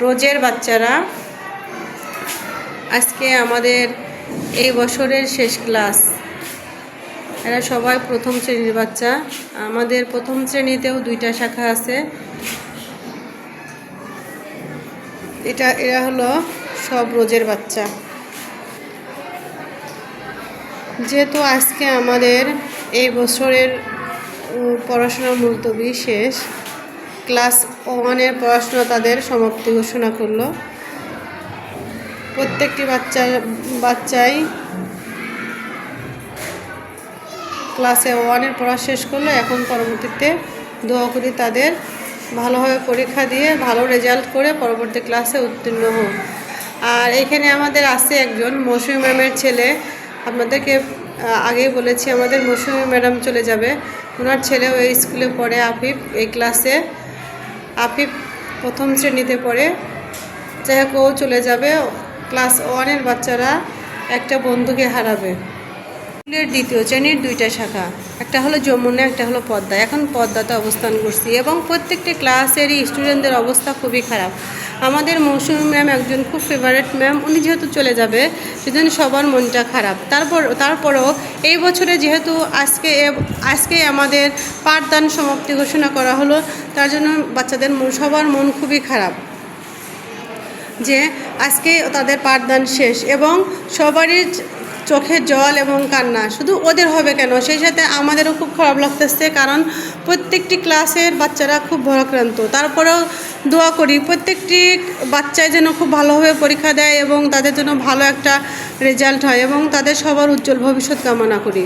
রোজের বাচ্চারা আজকে আমাদের এই বছরের শেষ ক্লাস। এরা সবাই প্রথম শ্রেণির বাচ্চা। আমাদের প্রথম শ্রেণীতেও দুইটা শাখা আছে। এটা এরা হলো সব রোজের বাচ্চা। যেহেতু আজকে আমাদের এই বছরের উম, পড়াশোনার মুলতবি শেষ ক্লাস ওয়ানের পড়াশোনা তাদের সমাপ্তি ঘোষণা করল। প্রত্যেকটি বাচ্চা বাচ্চাই ক্লাসে ওয়ানের পড়া শেষ করল। এখন পরবর্তীতে দোয়া করি তাদের ভালোভাবে পরীক্ষা দিয়ে ভালো রেজাল্ট করে পরবর্তী ক্লাসে উত্তীর্ণ হোক। আর এখানে আমাদের আছে একজন মৌসুমী ম্যামের ছেলে। আপনাদেরকে আগেই বলেছি, আমাদের মৌসুমী ম্যাডাম চলে যাবে। ওনার ছেলেও এই স্কুলে পড়ে, আফিফ, এই ক্লাসে। আফিফ প্রথম শ্রেণীতে পড়ে। যাই হোক, ও চলে যাবে। ক্লাস ওয়ানের বাচ্চারা একটা বন্ধুকে হারাবে। স্কুলের দ্বিতীয় শ্রেণির দুইটা শাখা। একটা হলো যমুনা, একটা হলো পদ্মা। এখন পদ্মাতে অবস্থান করছি এবং প্রত্যেকটি ক্লাসেরই স্টুডেন্টদের অবস্থা খুবই খারাপ। আমাদের মৌসুমী ম্যাম একজন খুব ফেভারেট ম্যাম, উনি যেহেতু চলে যাবে, সেজন্য সবার মনটা খারাপ। তারপর, তারপরও এই বছরে যেহেতু আজকে আজকে আমাদের পাঠদান সমাপ্তি ঘোষণা করা হলো, তার জন্য বাচ্চাদের সবার মন খুবই খারাপ যে আজকে তাদের পাঠদান শেষ এবং সবারই চোখে জল এবং কান্না, শুধু ওদের হবে কেন? সেই সাথে আমাদেরও খুব খারাপ লাগতেছে, কারণ প্রত্যেকটি ক্লাসের বাচ্চারা খুব ভয়াক্রান্ত। তারপরেও দোয়া করি, প্রত্যেকটি বাচ্চায় যেন খুব ভালোভাবে পরীক্ষা দেয় এবং তাদের জন্য ভালো একটা রেজাল্ট হয় এবং তাদের সবার উজ্জ্বল ভবিষ্যৎ কামনা করি।